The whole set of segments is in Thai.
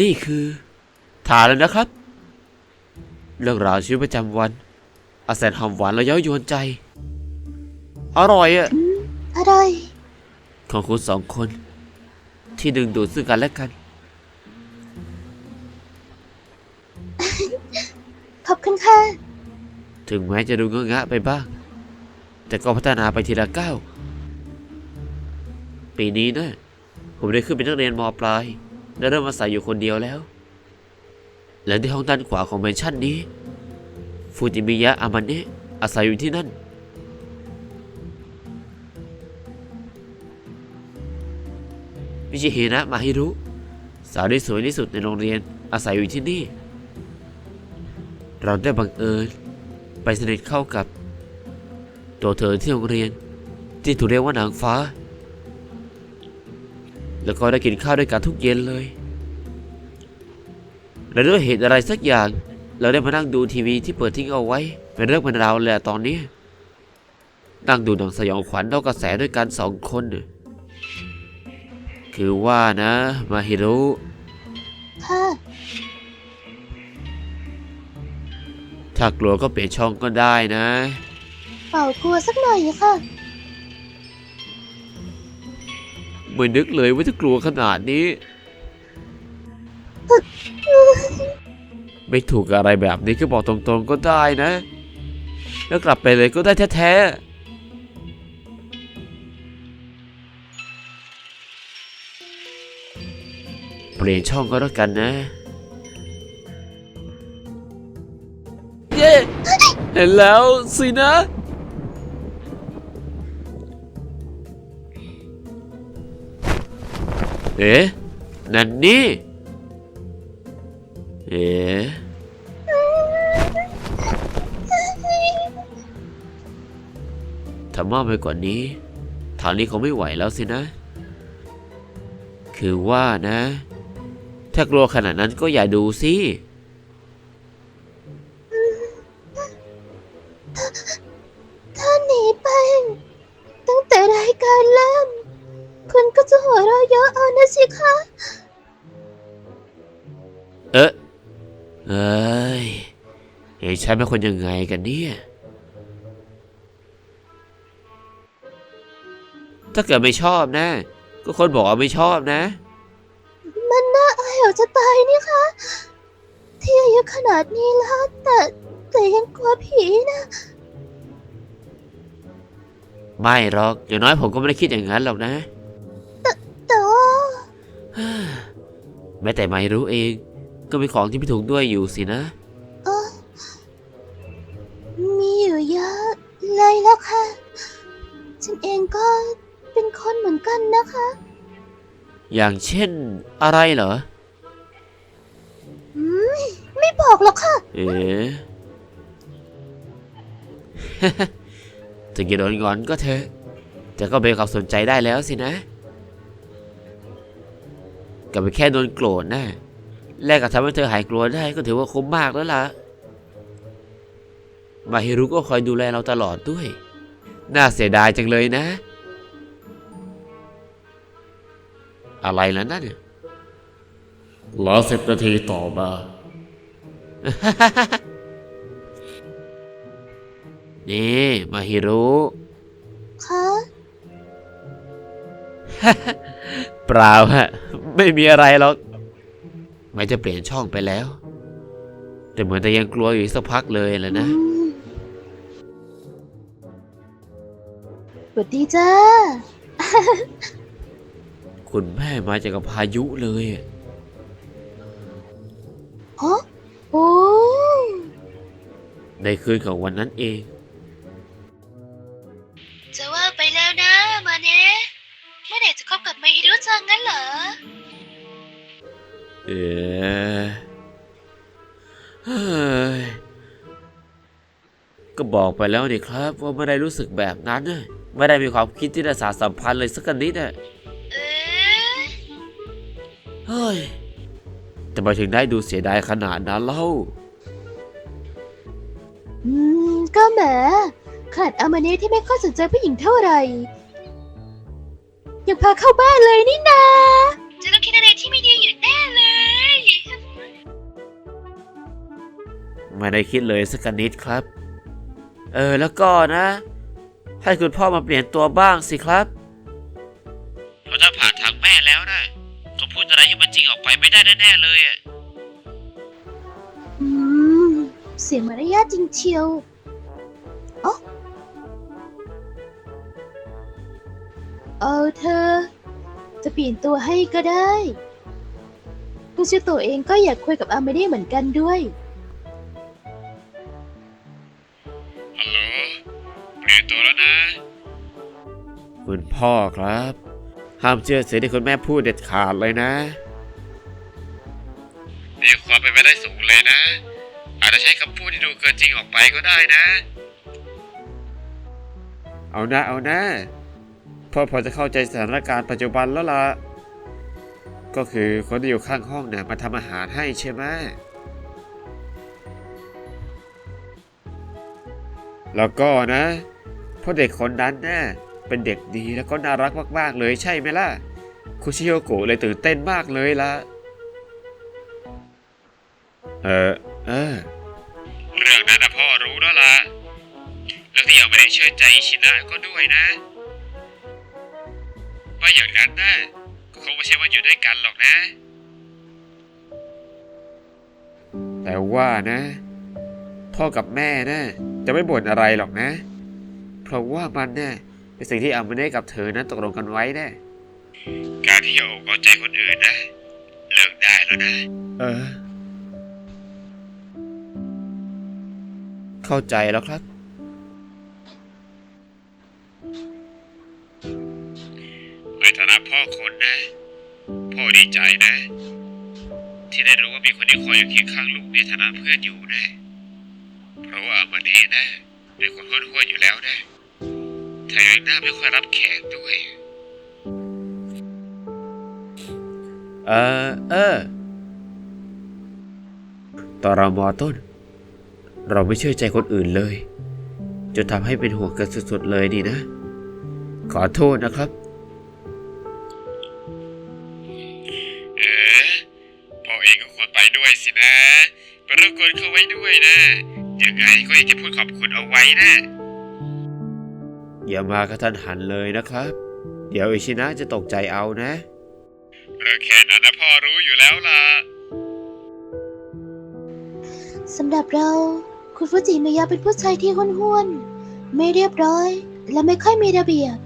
นี่คือทานแล้วนะครับ เรื่องราวชีวิตประจำวัน อาแสนหอมหวานและเย้ายวนใจ อร่อยอะอร่อยของคุณสองคน ที่ดึงดูดซึ่งกันและกัน ขอบคุณค่ะ ถึงแม้จะดูเงอะงะไปบ้าง แต่ก็พัฒนาไปทีละก้าวปีนี้นะ ผมได้ขึ้นเป็นนักเรียนมปลาย และเริ่มอาศัยอยู่คนเดียวแล้ว และที่ห้องด้านขวาของแมนชั่นนี้ ฟูจิมิยะอามาเนะอาศัยอยู่ที่นั่น มิชิเฮนะมาฮิรุสาวที่สวยที่สุดในโรงเรียนอาศัยอยู่ที่นี่ เราได้บังเอิญไปสนิทเข้ากับ ตัวเธอที่โรงเรียน ที่ถูกเรียกว่านางฟ้า แล้วก็ได้กินข้าวด้วยกันทุกเย็นเลยและด้วยเหตุอะไรสักอย่าง เราได้มานั่งดูทีวีที่เปิดทิ้งเอาไว้ เป็นเรื่องเป็นราวเลยอะตอนนี้ นั่งดูหนังสยองขวัญนอกกระแสด้วยกันสองคนน่ะคือว่านะ มาฮิรุค่ะถ้ากลัวก็เปลี่ยนช่องก็ได้นะ เป่ากลัวสักหน่อยค่ะ ไม่นึกเลยว่าจะกลัวขนาดนี้ ไม่ถูกอะไรแบบนี้ก็บอกตรงๆก็ได้นะ แล้วกลับไปเลยก็ได้แท้ๆเปลี่ยนช่องก็แล้วกันนะ เย้เห็นแล้วสินะ เอ๊ะ นั่นนี่ เอ๊ะ ถ้ามากไปกว่านี้ ทางนี้คงไม่ไหวแล้วสินะ คือว่านะ ถ้ากลัวขนาดนั้นก็อย่าดูสิ คะเอ๊ะเอ้ยเห็นฉันเป็นคนยังไงกันเนี่ย ถ้าเกิดไม่ชอบนะ ก็คนบอกว่าไม่ชอบนะ มันน่าอายออกจะตายนี่คะที่อายุขนาดนี้แล้วแต่แต่ยังกลัวผีนะ ไม่หรอก อย่างน้อยผมก็ไม่ได้คิดอย่างนั้นหรอกนะ แม้แต่ไม่รู้เอง ก็มีของที่ไม่ถูกด้วยอยู่สินะ เออมีอยู่เยอะเลยแล้วค่ะ ฉันเองก็เป็นคนเหมือนกันนะคะ อย่างเช่นอะไรเหรอ อืมไม่บอกหรอกค่ะ เอ๋ ถึงจะโดนงอนก็เถอะแต่ก็เบนความสนใจได้แล้วสินะ กับไปแค่โดนโกรธนะแลกกับทำให้เธอหายกลัวได้ก็ถือว่าคุ้มมากแล้วล่ะ มาฮิรุก็คอยดูแลเราตลอดด้วย น่าเสียดายจังเลยนะ อะไรแล้วนั่นเนี่ยรอสิบนาทีต่อมา นี่มาฮิรุคะ เปล่าฮะ ไม่มีอะไรหรอกไม่จะเปลี่ยนช่องไปแล้ว แต่เหมือนจะยังกลัวอยู่อีกสักพักเลยแหละนะอืมสวัสดีจ้าคุณแม่มาจากกับพายุเลยอะฮะโอ้ในคืนของวันนั้นเอง จะว่าไปแล้วนะมาเนะเมื่อไหร่จะคบกับไมฮิรุจังงั้นเหรอ เออก็บอกไปแล้วนี่ครับ ว่าไม่ได้รู้สึกแบบนั้นไม่ได้มีความคิดที่จะสาสัมพันธ์เลยสักนิดน่ะเฮ้ยแต่มาถึงได้ดูเสียดายขนาดนั้นเล่า อืม ก็แหมขนาดอามาเนะที่ไม่ค่อยสนใจผู้หญิงเท่าไหร่ยังพาเข้าบ้านเลยนี่นาะ ไม่ได้คิดเลยสักนิดครับ เออแล้วก็นะ ให้คุณพ่อมาเปลี่ยนตัวบ้างสิครับเพราะถ้าผ่านทางแม่แล้วนะคงพูดอะไรที่มันจริงออกไปไม่ได้แน่ๆเลยอะอืมเสียมารยาทจริงเชียวเอ๋อเอาเธอ จะเปลี่ยนตัวให้ก็ได้ กุชิโตะเองก็อยากคุยกับอาเมเดเหมือนกันด้วย พ่อครับ ห้ามเชื่อสิ่งที่คุณแม่พูดเด็ดขาดเลยนะมีความเป็นไปได้สูงเลยนะ อาจจะใช้คำพูดที่ดูเกินจริงออกไปก็ได้นะ เอานะเอานะพ่อพอจะเข้าใจสถานการณ์ปัจจุบันแล้วล่ะ ก็คือคนที่อยู่ข้างห้องเนี่ยมาทำอาหารให้ใช่ไหมแล้วก็นะเพราะเด็กคนนั้นน่ะ เป็นเด็กดีแล้วก็น่ารักมากๆเลยใช่ไหมล่ะ คุชิโยโกะเลยตื่นเต้นมากเลยล่ะ เออเออ เรื่องนั้นนะพ่อรู้แล้วล่ะเรื่องที่ยังไม่ได้เชื่อใจอิชินะก็ด้วยนะ ว่าอย่างนั้นนะก็คงไม่ใช่ว่าอยู่ด้วยกันหรอกนะ แต่ว่านะ พ่อกับแม่นะจะไม่บ่นอะไรหรอกนะ เพราะว่ามันเนี่ย เป็นสิ่งที่อามาเน่กับเธอนั้นตกลงกันไว้แน่การที่จะอกเอาใจคนอื่นนะ เลิกได้แล้วนะ เออ เข้าใจแล้วครับ ในฐานะพ่อคนนะ พ่อดีใจนะ ที่ได้รู้ว่ามีคนที่คอยอยู่เคียงข้างลูกในฐานะเพื่อนอยู่นะ เพราะว่ามันนี้นะเป็นคนห้วนห้วนๆอยู่แล้วนะ แถมยังหน้าไม่ค่อยรับแขกด้วย เออ เออ ตอนเรามอต้น เราไม่เชื่อใจคนอื่นเลย จนทำให้เป็นห่วงกันสุดๆเลยนี่นะ ขอโทษนะครับ เอ๋พ่อเองก็ควรไปด้วยสินะ ไปรบกวนเขาไว้ด้วยนะ ยังไงก็อยากจะพูดขอบคุณเอาไว้นะ อย่ามากระทันหันเลยนะครับ เดี๋ยวอิชินะจะตกใจเอานะเรื่องแค่นั้นนะพ่อรู้อยู่แล้วล่ะสำหรับเราคุณฟูจิมายะเป็นผู้ชายที่ห้วนๆไม่เรียบร้อย และไม่ค่อยมีระเบียบ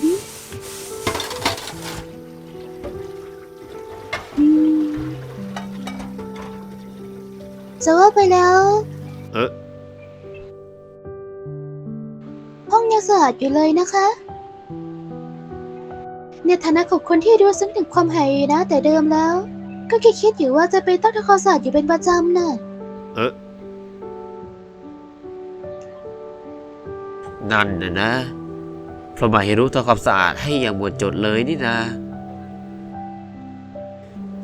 หึอืมจะว่าไปแล้ว เอ๊ะห้อ ยังสะอาดอยู่เลยนะคะ ในฐานะของคนที่รู้ซึ้งถึงความหายนะ แต่เดิมแล้ว ก็แค่คิดอยู่ว่าจะเป็นต้องทำความสะอาดอยู่เป็นประจำน่ะ เอ๊ะนั่นนะนะเพราะมาเฮรุทำความสะอาดให้อย่างหมดจดเลยนี่นะ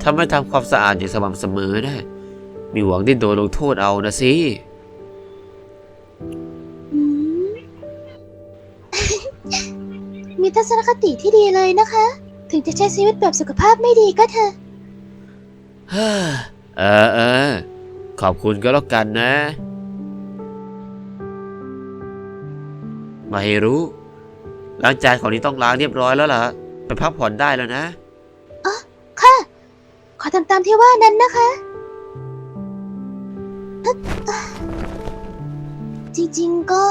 ถ้าไม่ทำความสะอาดอย่างสม่ำเสมอนะ มีหวังที่โดนลงโทษเอานะสิ มีทัศนคติที่ดีเลยนะคะ ถึงจะใช้ชีวิตแบบสุขภาพไม่ดีก็เถอะ เฮ้อเออเออขอบคุณก็แล้วกันนะ มาเฮรุล้างจานของนี้ต้องล้างเรียบร้อยแล้วล่ะ ไปพักผ่อนได้แล้วนะ ค่ะ ขอทำตามที่ว่านั้นนะคะอึ๊กอะจริงๆก็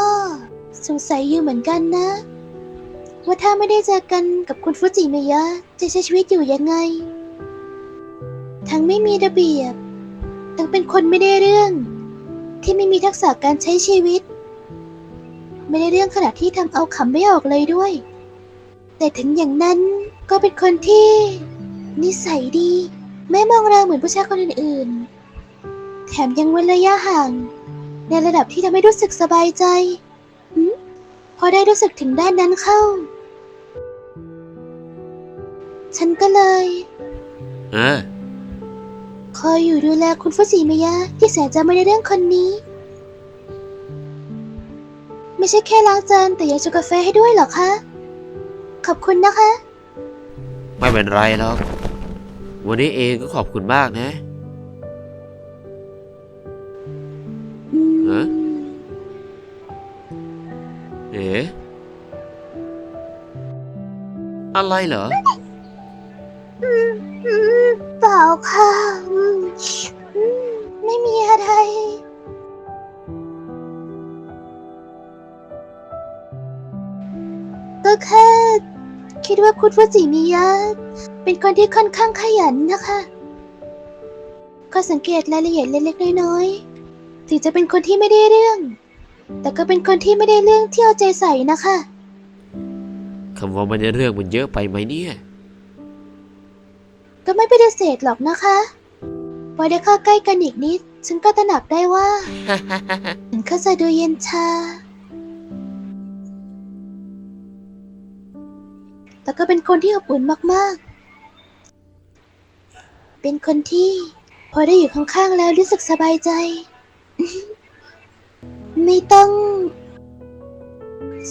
สงสัยอยู่เหมือนกันนะ ว่าถ้าไม่ได้เจอกันกับคุณฟูจิเมยะ จะใช้ชีวิตอยู่ยังไง ทั้งไม่มีระเบียบ ทั้งเป็นคนไม่ได้เรื่อง ที่ไม่มีทักษะการใช้ชีวิต ไม่ได้เรื่องขนาดที่ทำเอาขำไม่ออกเลยด้วย แต่ถึงอย่างนั้นก็เป็นคนที่ นิสัยดี ไม่มองเราเหมือนผู้ชายคนอื่นๆ แถมยังเว้นระยะห่าง ในระดับที่ทำให้รู้สึกสบายใจพอได้รู้สึกถึงด้านนั้นเข้า ฉันก็เลย เออ คอยอยู่ดูแลคุณฟุจิมายะที่แสนจะไม่ได้เรื่องคนนี้ ไม่ใช่แค่ล้างจานแต่ยังชงกาแฟให้ด้วยเหรอคะ ขอบคุณนะคะ ไม่เป็นไรหรอก วันนี้เองก็ขอบคุณมากนะ อืฮะ เอ๋อะไรเหรอ เปล่าค่ะอืมอืมไม่มีอะไร ก็แค่คิดว่าคุณฟูจิมิยะเป็นคนที่ค่อนข้างขยันนะคะก็สังเกตรายละเอียดเล็กๆน้อยๆถึงจะเป็นคนที่ไม่ได้เรื่อง แต่ก็เป็นคนที่ไม่ได้เรื่องที่เอาใจใส่นะคะ คำว่ามันในเรื่องมันเยอะไปไหมเนี่ย ก็ไม่ปฏิเสธหรอกนะคะพอได้เข้าใกล้กันอีกนิด ฉันก็ตระหนักได้ว่า ฉันเข้าใจดูเย็นชา แต่ก็เป็นคนที่อบอุ่นมากๆ เป็นคนที่ พอได้อยู่ข้างๆแล้วรู้สึกสบายใจ ไม่ต้อง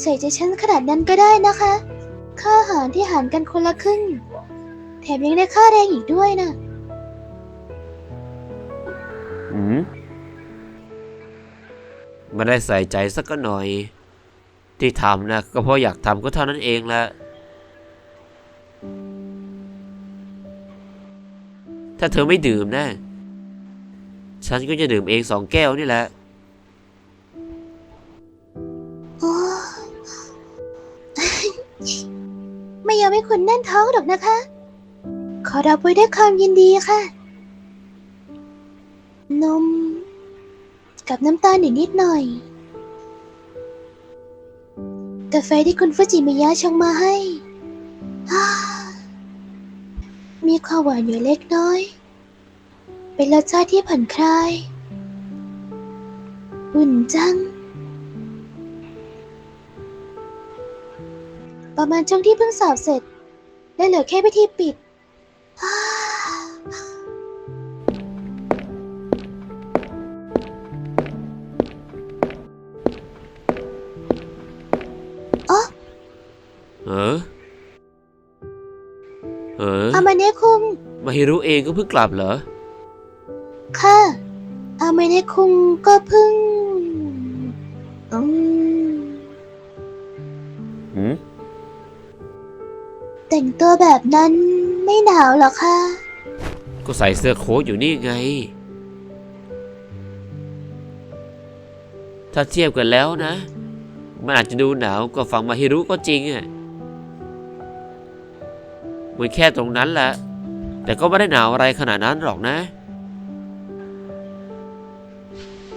ใส่ใจฉันขนาดนั้นก็ได้นะคะ ค่าอาหารที่หารกันคนละครึ่งแถมยังได้ค่าแรงอีกด้วยนะอืมไม่ได้ใส่ใจสักก็หน่อย ที่ทำนะก็เพราะอยากทำก็เท่านั้นเองแหละถ้าเธอไม่ดื่มนะ ฉันก็จะดื่มเองสองแก้วนี่แหละโอ้ไม่ยอมให้คุณแน่นท้องหรอกนะคะ ขอรับไว้ด้วยความยินดีค่ะ นม กับน้ำตาลอีกนิดหน่อย กาแฟที่คุณฟูจิมิยะชงมาให้ มีความหวานอยู่เล็กน้อย เป็นรสชาติที่ผ่อนคลาย อุ่นจัง ประมาณช่วงที่เพิ่งสอบเสร็จและเหลือแค่พิธีปิด เออเอออามาเนะคุง มาฮิรุเองก็เพิ่งกลับเหรอ ค่ะอามาเนะคุงก็เพิ่งอืมหืมแต่งตัวแบบนั้น ไม่หนาวหรอคะ ก็ใส่เสื้อโค้ทอยู่นี่ไง ถ้าเทียบกันแล้วนะ มันอาจจะดูหนาวกว่าฝั่งมาฮิรุก็จริงอะมันแค่ตรงนั้นแหละ แต่ก็ไม่ได้หนาวอะไรขนาดนั้นหรอกนะ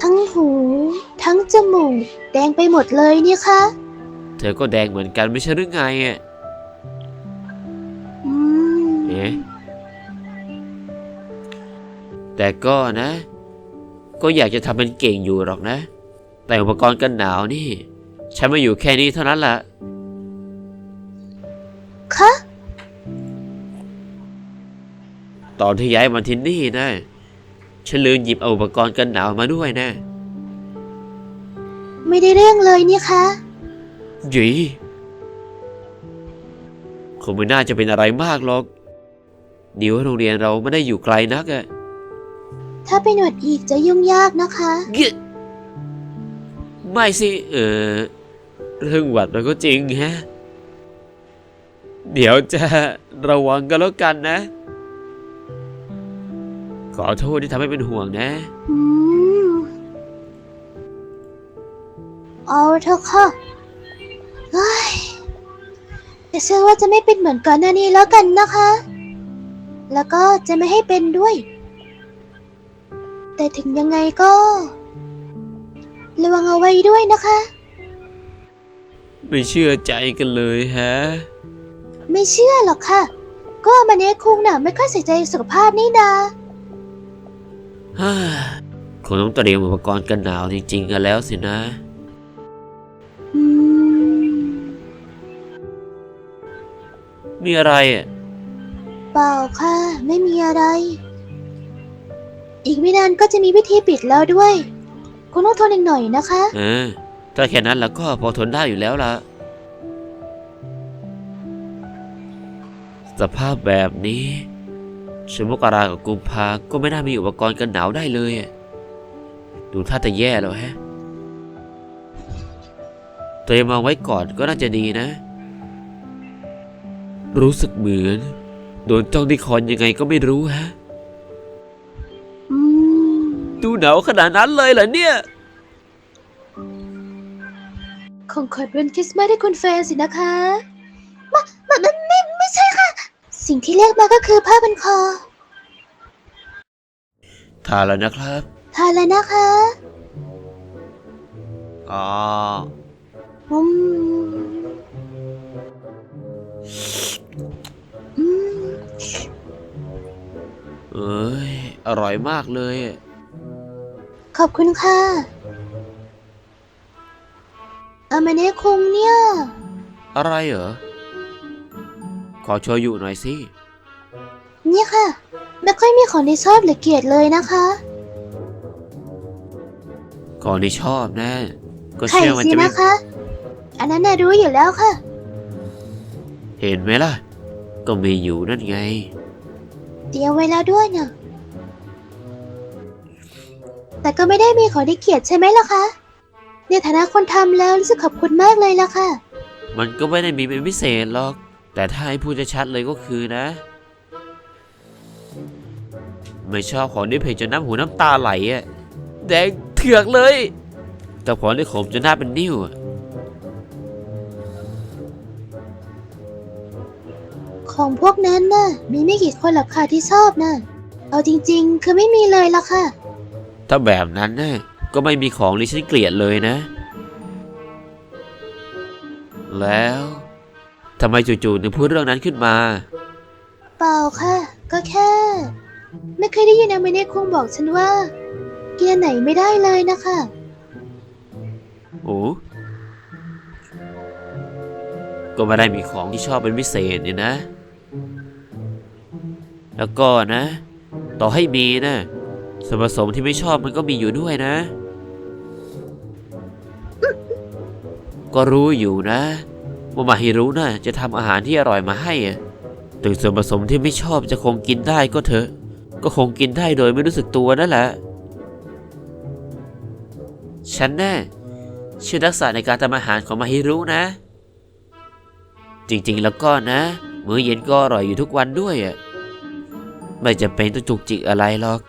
ทั้งหู ทั้งจมูก แดงไปหมดเลยนี่คะ เธอก็แดงเหมือนกันไม่ใช่หรือไงอะ แต่ก็นะ ก็อยากจะทำเป็นเก่งอยู่หรอกนะ แต่อุปกรณ์กันหนาวนี่ ฉันมาอยู่แค่นี้เท่านั้นแหละคะตอนที่ย้ายมาที่นี่นะ ฉันลืมหยิบเอาอุปกรณ์กันหนาวมาด้วยนะ ไม่ได้เรื่องเลยนี่คะหยีคงไม่น่าจะเป็นอะไรมากหรอกเดี๋ยวโรงเรียนเราไม่ได้อยู่ไกลนักอะ ถ้าไปหนวดอีกจะยุ่งยากนะคะ เกะไม่สิ เออ เรื่องหวัดมันก็จริงแฮะ เดี๋ยวจะระวังกันแล้วกันนะ ขอโทษที่ทำให้เป็นห่วงนะ อืม เอาเถอะค่ะเฮ้ยแต่เชื่อว่าจะไม่เป็นเหมือนก่อนหน้านี้แล้วกันนะคะ แล้วก็จะไม่ให้เป็นด้วย แต่ถึงยังไงก็ ระวังเอาไว้ด้วยนะคะ ไม่เชื่อใจกันเลยฮะ ไม่เชื่อหรอกค่ะ ก็มันเนคุงน่ะไม่ค่อยใส่ใจสุขภาพนี่นาฮ่าคงต้องเตรียมอุปกรณ์กันหนาวจริงๆกันแล้วสินะ อืมมีอะไรอะ เปล่าค่ะ ไม่มีอะไร อีกไม่นานก็จะมีพิธีปิดแล้วด้วย คุณต้องทนอีกหน่อยนะคะ เออ ถ้าแค่นั้นแล้วก็พอทนได้อยู่แล้วล่ะ สภาพแบบนี้ชมกรากับกุมภาก็ไม่น่ามีอุปกรณ์กันหนาวได้เลยอะดูท่าจะแย่แล้วแฮะเตรียมมาไว้ก่อนก็น่าจะดีนะ รู้สึกเหมือน โดนจ้องที่คอนยังไงก็ไม่รู้ฮะ ดูหนาวขนาดนั้นเลยเหรอเนี่ยของขวัญวันคริสต์มาสให้คุณแฟนสินะคะมามาไม่ไม่ไม่ใช่ค่ะ สิ่งที่เรียกมาก็คือผ้าพันคอทานแล้วนะครับ ทานแล้วนะคะ อ๋อ อืมอืม เอ้ย อร่อยมากเลยข อบคุณค่ะอามาเนะคุงเนี่ย อะไรเหรอ ขอโชยุหน่อยสิเนี่ยค่ะ ไม่ค่อยมีของที่ชอบหรือเกลียดเลยนะคะก่อนที่ชอบนะ ก็ไข่เชื่อมันสิจะไม่นะคะ อันนั้นน่ะรู้อยู่แล้วค่ะ เห็นไหมล่ะ ก็มีอยู่นั่นไง เตรียมไว้แล้วด้วยเนะ แต่ก็ไม่ได้มีของที่เกลียดใช่ไหมล่ะคะ ในฐานะคนทำแล้วรู้สึกขอบคุณมากเลยล่ะค่ะ มันก็ไม่ได้มีเป็นพิเศษหรอก แต่ถ้าให้พูดชัดๆเลยก็คือนะ ไม่ชอบของที่เผ็ดจนน้ำหูน้ำตาไหลอะแดงเถือกเลยกับของที่ขมจนหน้าเป็นนิ้วอะของพวกนั้นน่ะมีไม่กี่คนหรอกค่ะที่ชอบน่ะ เอาจริงๆ คือไม่มีเลยล่ะค่ะ ถ้าแบบนั้นนะก็ไม่มีของที่ฉันเกลียดเลยนะ แล้วทำไมจู่ๆถึงพูดเรื่องนั้นขึ้นมา เปล่าค่ะ ก็แค่ ไม่เคยได้ยินอาเมเน่คงบอกฉันว่า เกียร์ไหนไม่ได้เลยนะคะโอ้ก็ไม่ได้มีของที่ชอบเป็นพิเศษนี่นะ แล้วก็นะ ต่อให้มีนะ ส่วนผสมที่ไม่ชอบมันก็มีอยู่ด้วยนะ ก็รู้อยู่นะว่ามาฮิรุนะจะทำอาหารที่อร่อยมาให้ถึงส่วนผสมที่ไม่ชอบจะคงกินได้ก็เถอะ ก็คงกินได้โดยไม่รู้สึกตัวนั่นแหละ ฉันแน่ชื่อทักษะในการทำอาหารของมาฮิรุนะ จริงๆแล้วก็นะ มื้อเย็นก็อร่อยอยู่ทุกวันด้วยอะไม่จะเป็นต้องจุกจิกอะไรหรอก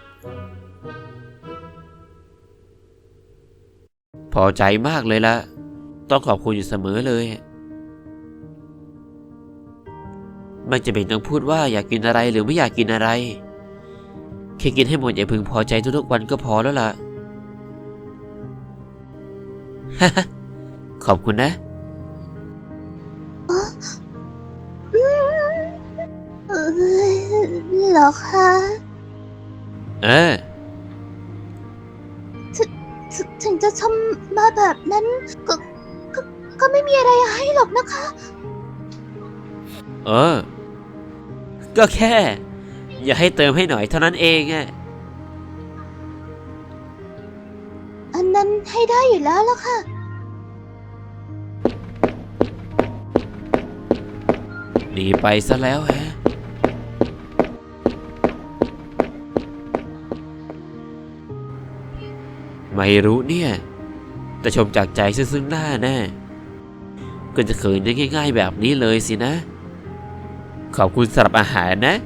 พอใจมากเลยละ ต้องขอบคุณอยู่เสมอเลยไม่จะเป็นต้องพูดว่าอยากกินอะไรหรือไม่อยากกินอะไรแค่กินให้หมดอย่าพึงพอใจทุกๆวันก็พอแล้วล่ะขอบคุณนะเออเหรอคะ เออ จะทำมาแบบนั้นก็ก็ก็ไม่มีอะไรให้หรอกนะคะ เออ ก็แค่ อย่าให้เติมให้หน่อยเท่านั้นเองอะอันนั้นให้ได้อยู่แล้วล่ะค่ะ หนีไปซะแล้วแฮะ ไม่รู้เนี่ย แต่ชมจากใจซึ่งๆหน้าแน่ก็จะเขินได้ง่าย ๆ แบบนี้เลยสินะ ขอบคุณสำหรับอาหารนะ